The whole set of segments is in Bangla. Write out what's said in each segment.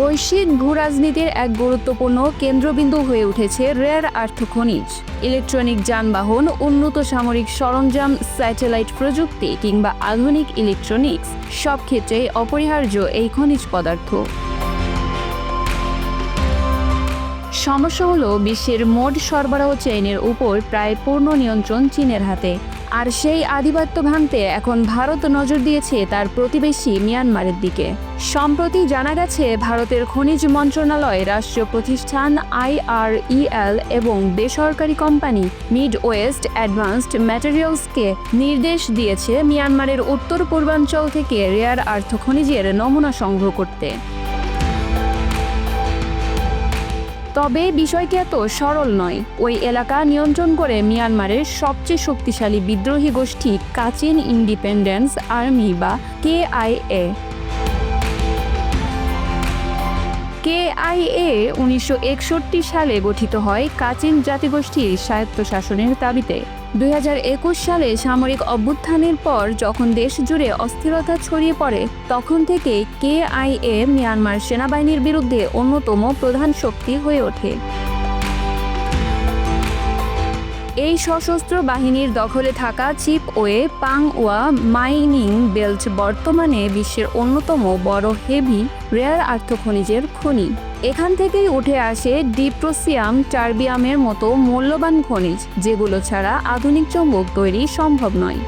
বৈশ্বিক ভূরাজনীতির এক গুরুত্বপূর্ণ কেন্দ্রবিন্দু হয়ে উঠেছে রেয়ার আর্থ খনিজ। ইলেকট্রনিক যানবাহন, উন্নত সামরিক সরঞ্জাম, স্যাটেলাইট প্রযুক্তি কিংবা আধুনিক ইলেকট্রনিক্স, সব ক্ষেত্রেই অপরিহার্য এই খনিজ পদার্থ। সমস্যা হলো বিশ্বের মোট সরবরাহ চেইনের উপর প্রায় পূর্ণ নিয়ন্ত্রণ চীনের হাতে। আর সেই আধিপত্য ভাঙতে এখন ভারত নজর দিয়েছে তার প্রতিবেশী মিয়ানমারের দিকে। সম্প্রতি জানা গেছে, ভারতের খনিজ মন্ত্রণালয়, রাষ্ট্রীয় প্রতিষ্ঠান আইআরইএল এবং বেসরকারি কোম্পানি মিড ওয়েস্ট অ্যাডভান্সড ম্যাটেরিয়ালসকে নির্দেশ দিয়েছে মিয়ানমারের উত্তর পূর্বাঞ্চল থেকে রেয়ার আর্থ খনিজের নমুনা সংগ্রহ করতে। তবে বিষয়টি এত সরল নয়। ওই এলাকা নিয়ন্ত্রণ করে মিয়ানমারের সবচেয়ে শক্তিশালী বিদ্রোহী গোষ্ঠী কাচিন ইন্ডিপেন্ডেন্স আর্মি বা কেআইএ। কেআইএ উনিশশো একষট্টি সালে গঠিত হয় কাচিন জাতিগোষ্ঠীর স্বায়ত্তশাসনের দাবিতে। দুই হাজার একুশ সালে সামরিক অভ্যুত্থানের পর যখন দেশ জুড়ে অস্থিরতা ছড়িয়ে পড়ে, তখন থেকে কেআইএ মিয়ানমার সেনাবাহিনীর বিরুদ্ধে অন্যতম প্রধান শক্তি হয়ে ওঠে। এই সশস্ত্র বাহিনীর দখলে থাকা chip way Pangwa mining belt বর্তমানে বিশ্বের অন্যতম বড় হেভি রেয়ার আর্থ খনিজের খনি। এখান থেকেই উঠে আসে ডিপ্রোসিয়াম টার্বিয়ামের মতো মূল্যবান খনিজ, যেগুলো ছাড়া আধুনিক চৌম্বক তৈরি সম্ভব নয়।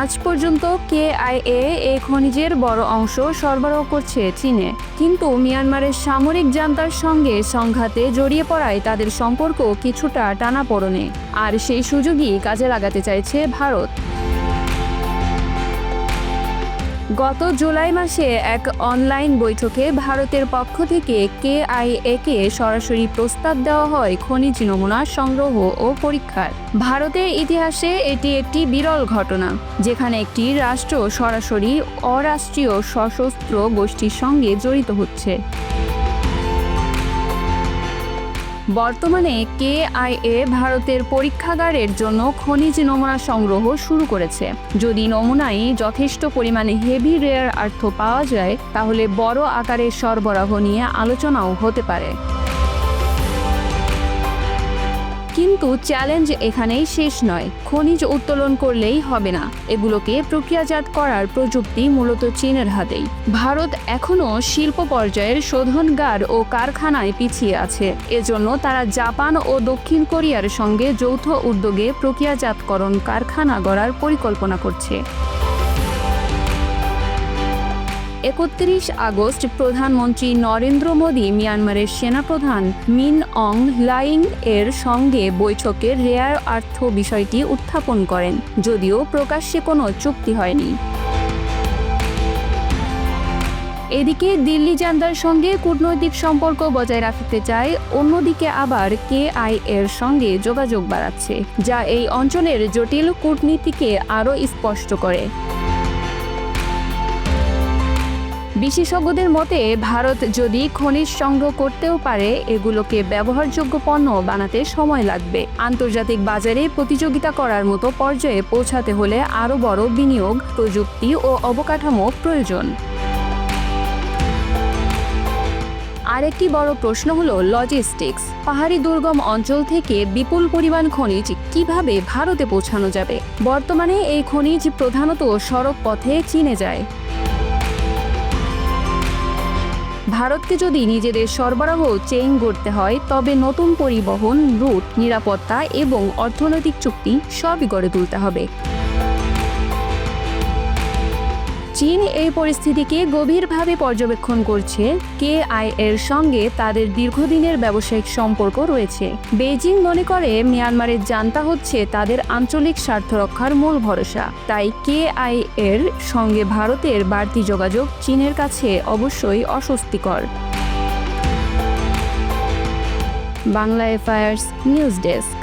আজ পর্যন্ত কেআইএ এই খনিজের বড় অংশ সরবরাহ করছে চীনে। কিন্তু মিয়ানমারের সামরিক জান্তার সঙ্গে সংঘাতে জড়িয়ে পড়ায় তাদের সম্পর্ক কিছুটা টানাপোড়েনে। আর সেই সুযোগই কাজে লাগাতে চাইছে ভারত। গত জুলাই মাসে এক অনলাইন বৈঠকে ভারতের পক্ষ থেকে কেআইএ কে সরাসরি প্রস্তাব দেওয়া হয় খনিজ নমুনা সংগ্রহ ও পরীক্ষার। ভারতের ইতিহাসে এটি একটি বিরল ঘটনা, যেখানে একটি রাষ্ট্র সরাসরি অরাষ্ট্রীয় সশস্ত্র গোষ্ঠীর সঙ্গে জড়িত হচ্ছে। বর্তমানে কেআইএ ভারতের পরীক্ষাগারের জন্য খনিজ নমুনা সংগ্রহ শুরু করেছে। যদি নমুনায় যথেষ্ট পরিমাণে হেভি রেয়ার আর্থ পাওয়া যায়, তাহলে বড় আকারের সরবরাহ নিয়ে আলোচনাও হতে পারে। কিন্তু চ্যালেঞ্জ এখানেই শেষ নয়। খনিজ উত্তোলন করলেই হবে না। এগুলোকে প্রক্রিয়াজাত করার প্রযুক্তি মূলত চীনের হাতেই। ভারত এখনও শিল্প পর্যায়ের শোধনগার ও কারখানায় পিছিয়ে আছে। এজন্য তারা জাপান ও দক্ষিণ কোরিয়ার সঙ্গে যৌথ উদ্যোগে প্রক্রিয়াজাতকরণ কারখানা গড়ার পরিকল্পনা করছে। একত্রিশ আগস্ট প্রধানমন্ত্রী নরেন্দ্র মোদী মিয়ানমারের সেনাপ্রধান মিন অং লাইং এর সঙ্গে বৈঠকে রেয়ার আর্থ বিষয়টি উত্থাপন করেন, যদিও প্রকাশ্যে কোনো চুক্তি হয়নি। এদিকে দিল্লি জান্দার সঙ্গে কূটনৈতিক সম্পর্ক বজায় রাখতে চায়, অন্যদিকে আবার কে আই এর সঙ্গে যোগাযোগ বাড়াচ্ছে, যা এই অঞ্চলের জটিল কূটনীতিকে আরও স্পষ্ট করে। বিশেষজ্ঞদের মতে, ভারত যদি খনিজ সংগ্রহ করতেও পারে, এগুলোকে ব্যবহারযোগ্য পণ্য বানাতে সময় লাগবে। আন্তর্জাতিক বাজারে প্রতিযোগিতা করার মতো পর্যায়ে পৌঁছাতে হলে আরও বড় বিনিয়োগ, প্রযুক্তি ও অবকাঠামো প্রয়োজন। আরেকটি বড় প্রশ্ন হলো লজিস্টিক্স পাহাড়ি দুর্গম অঞ্চল থেকে বিপুল পরিমাণ খনিজ কীভাবে ভারতে পৌঁছানো যাবে? বর্তমানে এই খনিজ প্রধানত সড়ক পথে চীনে যায়। ভারতকে যদি নিজেদের সরবরাহ চেইন গড়তে হয়, তবে নতুন পরিবহন, রুট, নিরাপত্তা এবং অর্থনৈতিক চুক্তি সবই গড়ে তুলতে হবে। চীন এই পরিস্থিতিকে গভীরভাবে পর্যবেক্ষণ করছে। কেআই এর সঙ্গে তাদের দীর্ঘদিনের ব্যবসায়িক সম্পর্ক রয়েছে। বেজিং মনে করে, মিয়ানমারের জানতা হচ্ছে তাদের আঞ্চলিক স্বার্থ রক্ষার মূল ভরসা। তাই কেআই এর সঙ্গে ভারতের বাড়তি যোগাযোগ চীনের কাছে অবশ্যই অস্বস্তিকর। Bangla FIRs news desk.